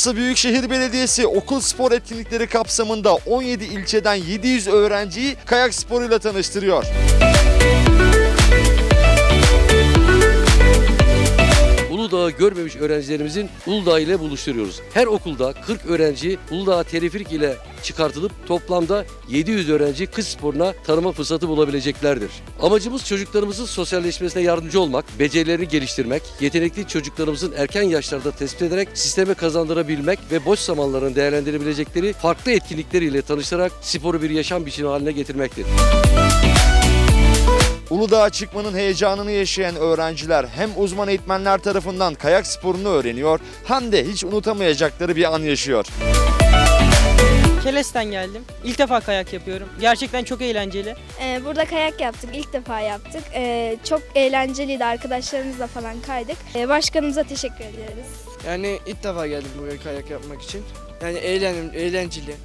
Bursa Büyükşehir Belediyesi okul spor etkinlikleri kapsamında 17 ilçeden 700 öğrenciyi kayak sporuyla tanıştırıyor. Uludağ'ı görmemiş öğrencilerimizin Uludağ ile buluşturuyoruz. Her okulda 40 öğrenci Uludağ teleferik ile çıkartılıp toplamda 700 öğrenci kış sporuna tanıma fırsatı bulabileceklerdir. Amacımız çocuklarımızın sosyalleşmesine yardımcı olmak, becerilerini geliştirmek, yetenekli çocuklarımızın erken yaşlarda tespit ederek sisteme kazandırabilmek ve boş zamanlarını değerlendirebilecekleri farklı etkinlikleriyle tanıştırarak sporu bir yaşam biçimi haline getirmektir. Uludağ'a çıkmanın heyecanını yaşayan öğrenciler hem uzman eğitmenler tarafından kayak sporunu öğreniyor hem de hiç unutamayacakları bir an yaşıyor. Keles'ten geldim. İlk defa kayak yapıyorum. Gerçekten çok eğlenceli. Ee, burada kayak yaptık. İlk defa yaptık. Ee, çok eğlenceliydi. Arkadaşlarımızla falan kaydık. Ee, başkanımıza teşekkür ederiz. Yani ilk defa geldim buraya kayak yapmak için. Yani eğlendim, eğlenceli.